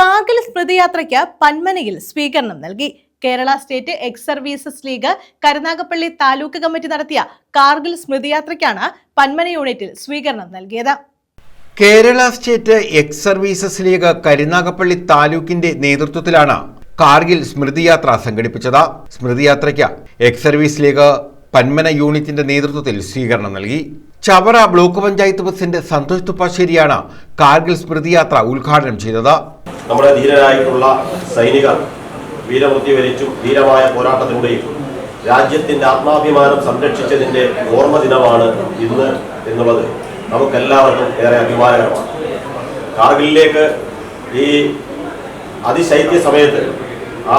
കാർഗിൽ സ്മൃതിയാത്രയ്ക്ക് പന്മനയിൽ സ്വീകരണം നൽകി. Kerala state ex services league Karunagappally taluk committee നടത്തിയ കാർഗിൽ സ്മൃതിയാത്രയ്ക്കാണ് പന്മന യൂണിറ്റിൽ സ്വീകരണം നൽകിയത്. Kerala state ex services league Karunagappally താലൂക്കിന്റെ നേതൃത്വത്തിലാണ് കാർഗിൽ സ്മൃതിയാത്ര സംഘടിപ്പിച്ചത്. സ്മൃതിയാത്രയ്ക്ക് എക്സ് സർവീസ് ലീഗ് പന്മന യൂണിറ്റിന്റെ നേതൃത്വത്തിൽ സ്വീകരണം നൽകി. ചവറ ബ്ലോക്ക് പഞ്ചായത്ത് പ്രസിഡന്റ് സന്തോഷ് തുപ്പാശ്ശേരിയാണ് കാർഗിൽ സ്മൃതിയാത്ര ഉദ്ഘാടനം ചെയ്തത്. നമ്മുടെ ധീരരായിട്ടുള്ള സൈനികർ വീരമൃത്യു വരിച്ചും ധീരമായ പോരാട്ടത്തിലൂടെയും രാജ്യത്തിന്റെ ആത്മാഭിമാനം സംരക്ഷിച്ചതിന്റെ ഓർമ്മ ദിനമാണ് ഇന്ന് എന്നുള്ളത് നമുക്കെല്ലാവർക്കും ഏറെ അഭിമാനകരമാണ്. കാർഗിലിലേക്ക് ഈ അതിശൈത്യ സമയത്ത് ആ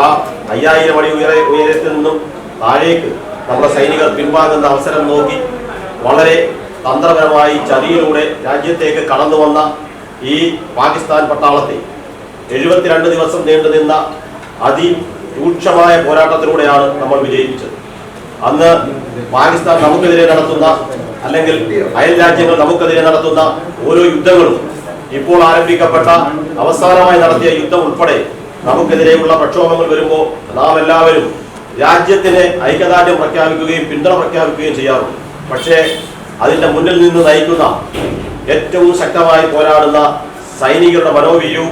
അയ്യായിരം അടി ഉയര ഉയരത്തിൽ നിന്നും താഴേക്ക് നമ്മുടെ സൈനികർ പിൻവാങ്ങുന്ന അവസരം നോക്കി വളരെ തന്ത്രപരമായി ചതിയിലൂടെ രാജ്യത്തേക്ക് കടന്നു വന്ന ഈ പാകിസ്ഥാൻ പട്ടാളത്തെ എഴുപത്തിരണ്ട് ദിവസം നീണ്ടുനിന്ന അതിരൂക്ഷമായ പോരാട്ടത്തിലൂടെയാണ് നമ്മൾ വിജയിപ്പിച്ചത് അന്ന് പാകിസ്ഥാൻ നമുക്കെതിരെ നടത്തുന്ന അല്ലെങ്കിൽ അയൽ രാജ്യങ്ങൾ നമുക്കെതിരെ നടത്തുന്ന ഓരോ യുദ്ധങ്ങളും ഇപ്പോൾ ആരംഭിക്കപ്പെട്ട അവസാനമായി നടത്തിയ യുദ്ധം ഉൾപ്പെടെ നമുക്കെതിരെയുള്ള പ്രക്ഷോഭങ്ങൾ വരുമ്പോൾ നാം എല്ലാവരും രാജ്യത്തിന് ഐക്യദാർഢ്യം പ്രഖ്യാപിക്കുകയും പിന്തുണ പ്രഖ്യാപിക്കുകയും ചെയ്യാറുണ്ട്. പക്ഷേ അതിന്റെ മുന്നിൽ നിന്ന് നയിക്കുന്ന ഏറ്റവും ശക്തമായി പോരാടുന്ന സൈനികരുടെ മനോവീര്യവും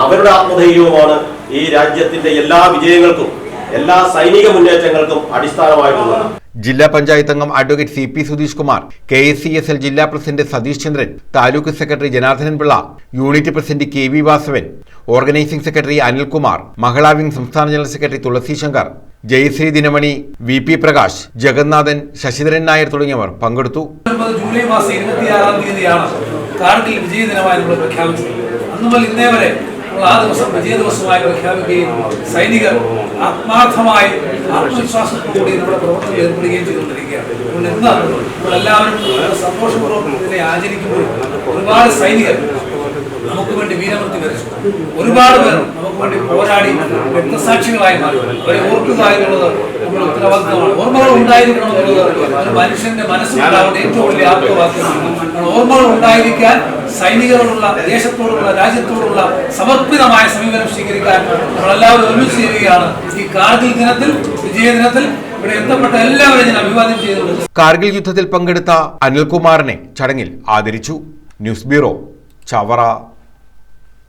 അവരുടെ ആത്മധൈര്യവുമാണ് ഈ രാജ്യത്തിന്റെ എല്ലാ വിജയങ്ങൾക്കും എല്ലാ സൈനിക മുന്നേറ്റങ്ങൾക്കും അടിസ്ഥാനമായിട്ടുള്ളത്. ജില്ലാ പഞ്ചായത്ത് അംഗം advocate C P Sudheesh Kumar K S C S L ജില്ലാ president Satheesh Chandran taluk secretary Janardhanan Pillai unit president K V Vasavan organising secretary Anilkumar Mahila wing സംസ്ഥാന general secretary Thulasi Shankar Jayasree Dinamani V P Prakash Jagannathan Sasidharan Nair തുടങ്ങിയവർ പങ്കെടുത്തു. July മാസം ഇരുപത്തിയാറാം തീയതിയാണ് കാർഗിൽ വിജയ ദിനമായി നമ്മൾ പ്രഖ്യാപിച്ചത്. അന്ന് മുതൽ ഇന്നേ വരെ നമ്മൾ ആ ദിവസം വിജയ ദിവസമായി പ്രഖ്യാപിക്കുകയും സൈനികർ ആത്മാർത്ഥമായി ആത്മവിശ്വാസത്തോടുകൂടി നമ്മുടെ പ്രവർത്തനം ഏർപ്പെടുകയും ചെയ്തുകൊണ്ടിരിക്കുകയാണ്. അതുകൊണ്ട് ഇന്ന് നമ്മളെല്ലാവരും സന്തോഷപൂർവം ഇതിനെ ആചരിക്കുമ്പോൾ ഒരുപാട് സൈനികർ നമുക്ക് വേണ്ടി വീരമൃത്യു വരച്ചു. ഒരുപാട് പേർ വേണ്ടി പോരാടി രക്തസാക്ഷികളായി മാറി അവരെ ഓർക്കുക എന്നുള്ളത് നമ്മുടെ ഉത്തരവാദിത്തമാണ്. ഓർമ്മകൾ ഉണ്ടായിരിക്കണം എന്നുള്ളത് ഒരു മനുഷ്യന്റെ മനസ്സിലുണ്ടാവുന്ന ഏറ്റവും വലിയ ആത്മവാക്യമാണ് ഓർമ്മകൾ ഉണ്ടായിരിക്കാൻ സൈനികരോടുള്ള ദേശത്തോടുള്ള രാജ്യത്തോടുള്ള സമർപ്പിതമായ സമീപനം സ്വീകരിക്കാൻ നമ്മളെല്ലാവരും ഒരുമിച്ച് ചെയ്യുകയാണ് ഈ കാർഗിൽ ദിനത്തിൽ വിജയ ദിനത്തിൽ കാർഗിൽ യുദ്ധത്തിൽ പങ്കെടുത്ത അനിൽകുമാറിനെ ചടങ്ങിൽ ആദരിച്ചു. News bureau Chavara.